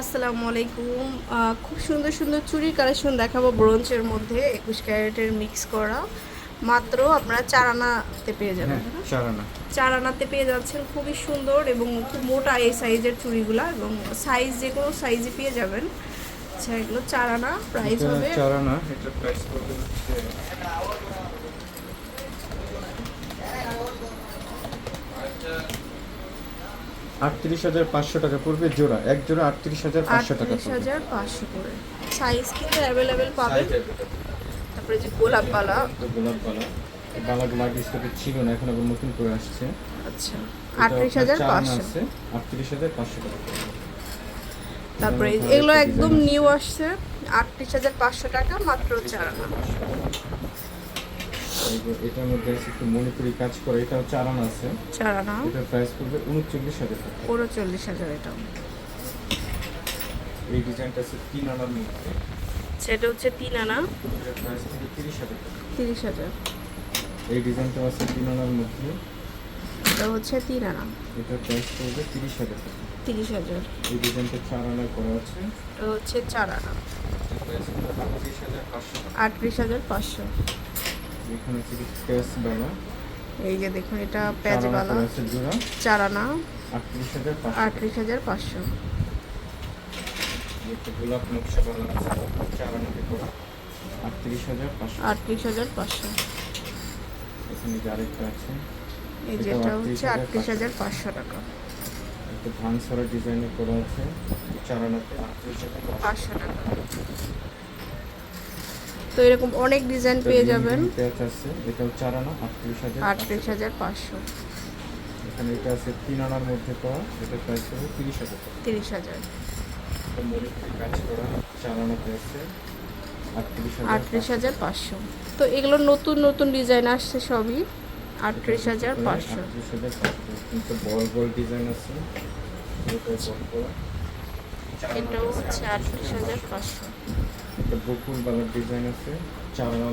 আসসালামু আলাইকুম। খুব সুন্দর সুন্দর চুড়ির কালেকশন দেখাবো ব্রোঞ্জের মধ্যে একুশ ক্যারেটের মিক্স করা। মাত্র আপনারা চার আনাতে পেয়ে যাবেন হ্যাঁ চার আনাতে পেয়ে যাচ্ছেন খুবই সুন্দর এবং খুব মোটা এই সাইজের চুড়িগুলা এবং সাইজ যে কোনো সাইজে পেয়ে যাবেন। আচ্ছা এগুলো চার আনা প্রাইস হবে। চার আনা এটা প্রাইস পড়বে হচ্ছে আটত্রিশ হাজার পাঁচশো টাকা পড়বে জোড়া এক জোড়া আটত্রিশ হাজার পাঁচশো টাকা আটত্রিশ হাজার পাঁচশো করে সাইজ কিন্তু অ্যাভেলেবেল পাবেন তারপরে যে গোলাপ তো গোলাপ বালা এই বালাগুলো আগে স্টকে ছিল না এখন আবার নতুন করে আসছে। আচ্ছা আটত্রিশ হাজার পাঁচশো। আছে আটত্রিশ হাজার পাঁচশো টাকা। তারপরে এগুলো একদম নিউ আসছে আটত্রিশ হাজার পাঁচশো টাকা মাত্র চার আনা এটার মধ্যে আছে একটু মণিপুরি কাজ করে এটাও চার আনা আছে। চার আনা এটার প্রাইস পড়বে উনচল্লিশ হাজার টাকা। উনচল্লিশ হাজার এটা এই ডিজাইনটা আছে তিন আনার মধ্যে। সেটা হচ্ছে তিন আনা এটার প্রাইস পড়বে তিরিশ হাজার তিরিশ হাজার। এই ডিজাইনটা আছে তিন আনার মধ্যে। এটা হচ্ছে তিন আনা এটার প্রাইস পড়বে তিরিশ হাজার টাকা। তিরিশ হাজার। এই ডিজাইনটা চার আনার করা আছে। এটা হচ্ছে চার আনা আটত্রিশ হাজার পাঁচশো টাকা আটত্রিশ হাজার পাঁচশো এখানে আছে কিছু প্যাচ বালা। এই যে দেখুন এটা প্যাচবালা করা চার আনা। আটত্রিশ হাজার পাঁচশো। গোলাপ নকশা বালা চার আনাতে করা। আটত্রিশ হাজার পাঁচশো। আটত্রিশ হাজার পাঁচশো। এখানে যে আরেকটা আছে। এই যেটা হচ্ছে 38,500 আটত্রিশ হাজার পাঁচশো। টাকা। একটা ধান সারা ডিজাইনের করা আছে। চার আনাতে আটত্রিশ হাজার পাঁচশো টাকা। তো এরকম অনেক ডিজাইন পেয়ে যাবেন। আনা আটত্রিশ হাজার আটত্রিশ হাজার পাঁচশো। এখানে এটা আছে তিন আনার মধ্যে করা এটা প্রাইস হবে তিরিশ হাজার তিরিশ হাজার। কাজ করা চার আনাতে আছে আটত্রিশ হাজার পাঁচশো। তো এগুলো নতুন নতুন ডিজাইন আসছে সবই আটত্রিশ হাজার পাঁচশো। বল বল ডিজাইন আছে। এটা এটাও হচ্ছে আটত্রিশ হাজার পাঁচশো। বকুল বালার ডিজাইন আছে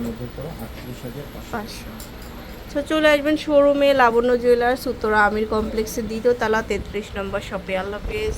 মধ্যে আটত্রিশ হাজার পাঁচশো তো চলে আসবেন শোরুমে লাবণ্য জুয়েলার্স উত্তরা আমির কমপ্লেক্সের দ্বিতীয় তালা, তেত্রিশ নম্বর শপে আল্লাহ হাফেজ।